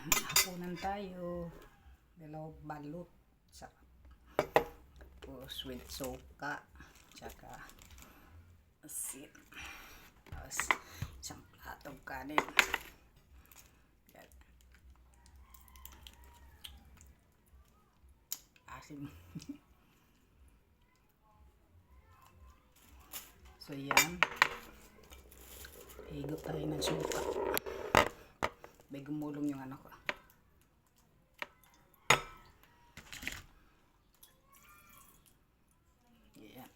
Hapunan tayo. Dalawang balot. Sarap. Tapos with soka. Tsaka asin. Tapos isang platong kanin. Yan. Asim. so yan. Higop tayo ng suka. May gumulong yung ano ko. Yan.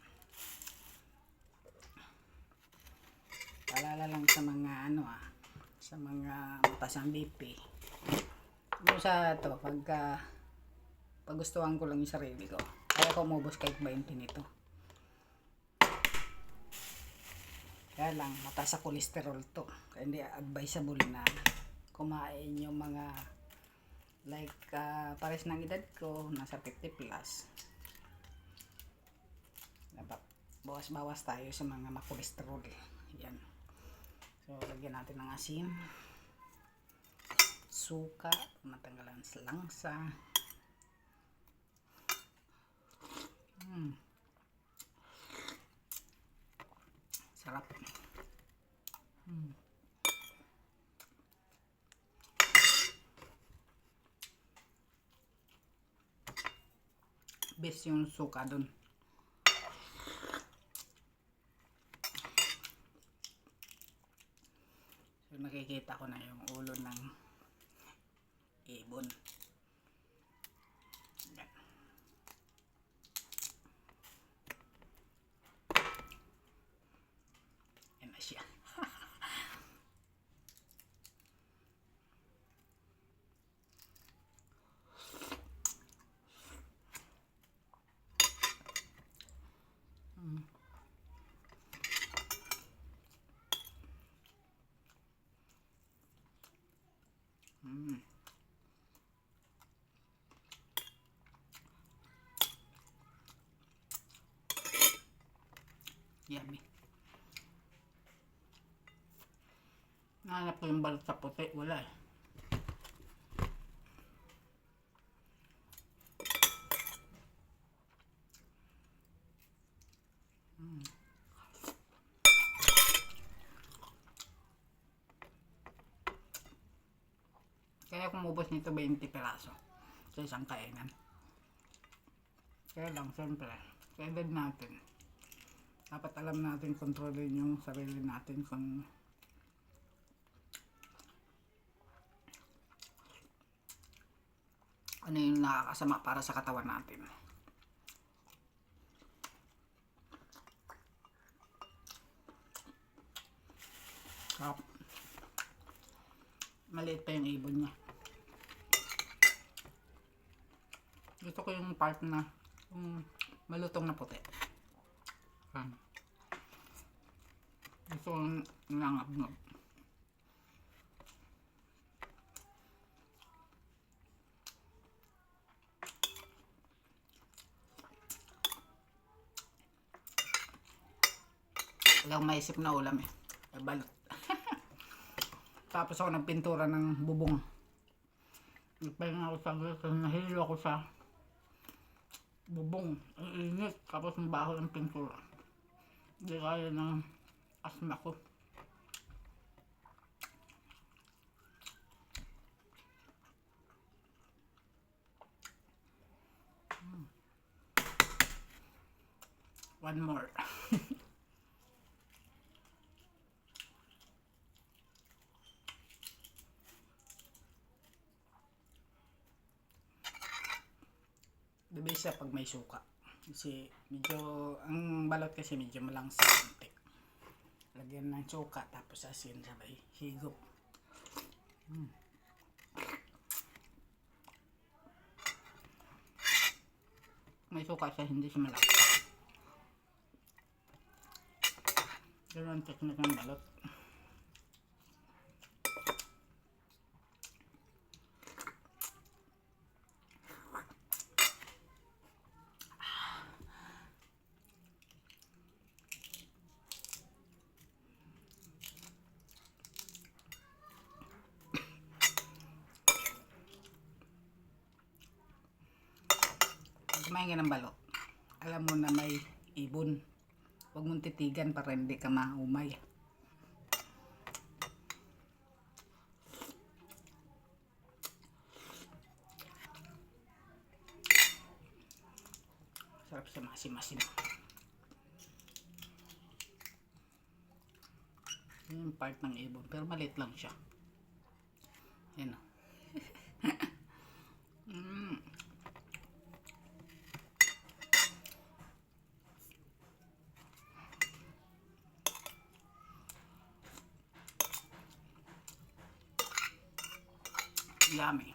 Paalala lang sa mga ano ah, sa mga mataas ang BP. Yung sa to, pagka pagustuhan ko lang yung sarili ko. Kaya ko umubos kahit 20 nito. Kaya lang, mataas sa cholesterol to. Kaya hindi advisable na kumain yung mga like uh, pares ng edad ko, nasa 50 plus. Bawas-bawas tayo sa mga makolesterol. Yan. So, lagyan natin ng asin. Suka, matanggalan sa langsa. Mm. Sarap. Mm. Best yung suka dun. So nakikita ko na yung ulo ng ibon. Yan. Yan na siya. Mm. Yummy. Nahanap ko yung balot sa puti. Wala eh. Mm. Kaya kumubos nito 20 peraso sa isang kainan. Kaya lang, siyempre, edad natin, dapat alam natin kontrolin yung sarili natin kung ano yung nakakasama para sa katawan natin. Sarap. Maliit pa yung ibon niya. Gusto ko yung part na yung malutong na puti. Yan. Gusto ko yung nangab-ngab. Wala akong maisip na ulam eh. Ay, balot. Tapos ako nagpintura ng bubong. Nagpahinga ako sa kasi nahilo ako sa bubong. Ang init. Tapos ang baho ng pintura. Hindi kaya ng asma ko. Mm. One more. Siya pag may suka. Kasi medyo, ang balot kasi medyo malangsa. Lagyan ng suka tapos asin sabay higop. Mm. May suka siya, hindi siya malangsa. Ganun ang technique ng balot. Kumain ka ng balot, alam mo na may ibon. Huwag mong titigan para hindi ka maumay. Sarap sa masim-masim. Yun yung part ng ibon. Pero maliit lang siya. Yan o. mm. Yummy.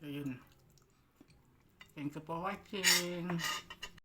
So yun. Thank you for watching.